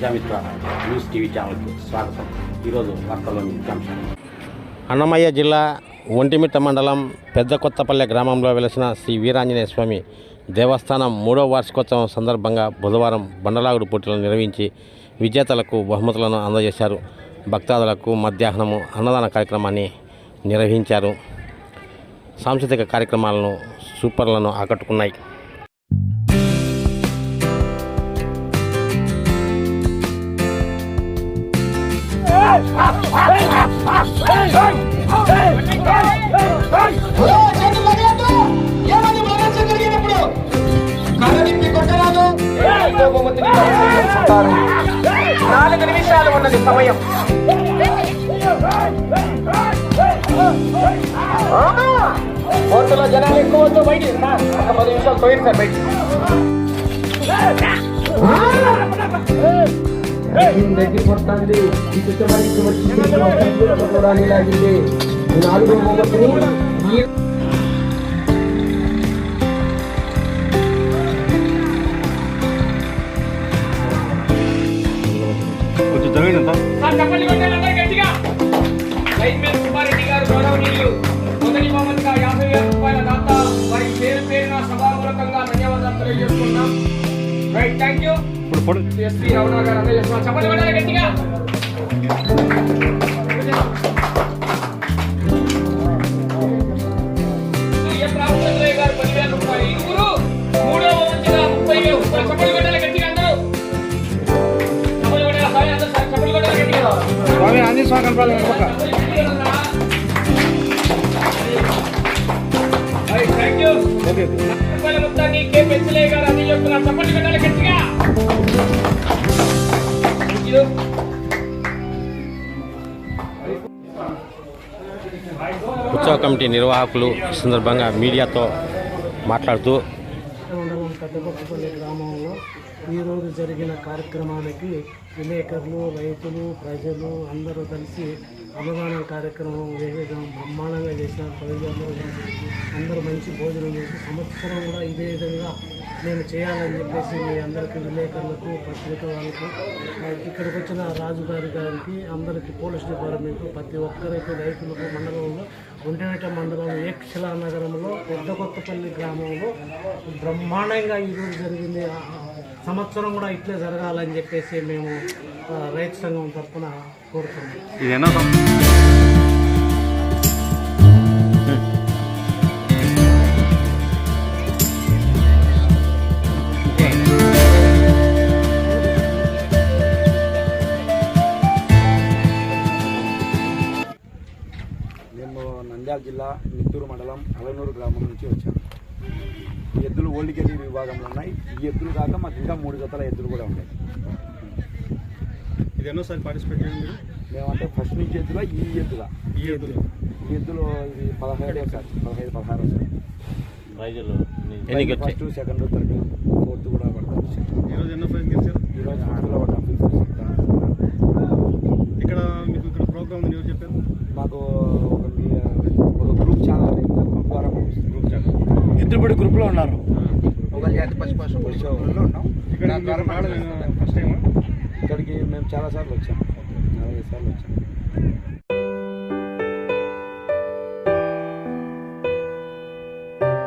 Prajamitra news TV ఛానల్కి స్వాగతం. ఈరోజు వార్తల్లోని ముఖ్యాంశాలు అన్నమయ్య జిల్లా ఒంటిమిట్ట మండలం పెద్ద కొత్తపల్లె గ్రామంలో వెలసిన శ్రీ వీరాంజనేయ స్వామి దేవస్థానం మూడో వార్షికోత్సవం సందర్భంగా బుధవారం బండలాగుడు పోటీలను నిర్వహించి విజేతలకు బహుమతులను అందజేశారు. భక్తాదులకు మధ్యాహ్నము అన్నదాన కార్యక్రమాన్ని నిర్వహించారు. సాంస్కృతిక కార్యక్రమాలను సూపర్లను ఆకట్టుకున్నాయి. నాలుగు నిమిషాలు ఉన్నది సమయం. కోర్టులో జనాలు ఎక్కువ వద్దు బయటికి ఒక పది నిమిషాలు పోయింది సార్ బయట తగ్గిపోతుంది ఈ చిత్తమరికి వచ్చి చూడాలి లాగింది ఈ నాలుగు బొమ్మని ఈ సార్ చెప్పండి కొట్టాలి అందరూ గట్టిగా లైన్ మ్యాన్ సుబ్బారెడ్డి గారు గౌరవనీయులు గట్టిగా అందరూ చెప్పండి కొట్టాలి సారీ అందరూ సార్ చెప్పండి కొట్టాలి గట్టిగా స్వామి ఆంజనేయ స్వామి కనపాలి థ్యాంక్ యూ రూపాయల ఉత్సవ కమిటీ నిర్వాహకులు ఈ సందర్భంగా మీడియాతో మాట్లాడుతూ మండలం గ్రామంలో ఈరోజు జరిగిన కార్యక్రమానికి విలేకరులు రైతులు ప్రజలు అందరూ కలిసి అన్నదానం కార్యక్రమం విధంగా బ్రహ్మాండంగా చేసిన ప్రజలందరూ అందరూ మంచి భోజనం చేసి సంవత్సరం కూడా ఇదే విధంగా నేను చేయాలని చెప్పేసి మీ అందరికీ విలేకరులకు పత్రిక వాళ్ళకు ఇక్కడికి వచ్చిన రాజుగారి గారికి అందరికీ పోలీస్ డిపార్ట్మెంట్ ప్రతి ఒక్కరికి రైతులకు మండలంలో గుంటెనట మండలం ఏక్షలా నగరంలో పెద్ద కొత్తపల్లి గ్రామంలో బ్రహ్మాండంగా ఈరోజు జరిగింది. సంవత్సరం కూడా ఇట్లే జరగాలని చెప్పేసి మేము రైతు సంఘం తరఫున కోరుతున్నాం. మేము నంద్యాల జిల్లా మిత్తూరు మండలం అలనూరు గ్రామం నుంచి వచ్చాము. ఎద్దులు ఓల్డికెళ్ళి విభాగంలో ఉన్నాయి. ఈ ఎద్దులు కాక మాకు ఇంకా మూడు జతల ఎద్దులు కూడా ఉన్నాయి. ఇది ఎన్నోసారి పార్టిసిపేట్ చేయండి. మీరు మేమంటే ఫస్ట్ నుంచి ఎద్దుల ఈ ఎద్దుల? ఈ ఎద్దులు. ఈ ఎద్దులు ఇది పదహైదు సార్ పదహైదు పదహారు sir. First second third fourth కూడా పడతాం ఈరోజు ఎన్నో ప్రైజ్ గెలిచారు? ఈరోజు పడ్డాం. ఫిఫ్త్ ఇద్దరు గ్రూప్లో ఉన్నారు. ఫస్ట్ టైం ఇక్కడికి మేము చాలా సార్లు వచ్చాం. నాలుగైదు సార్లు వచ్చాం.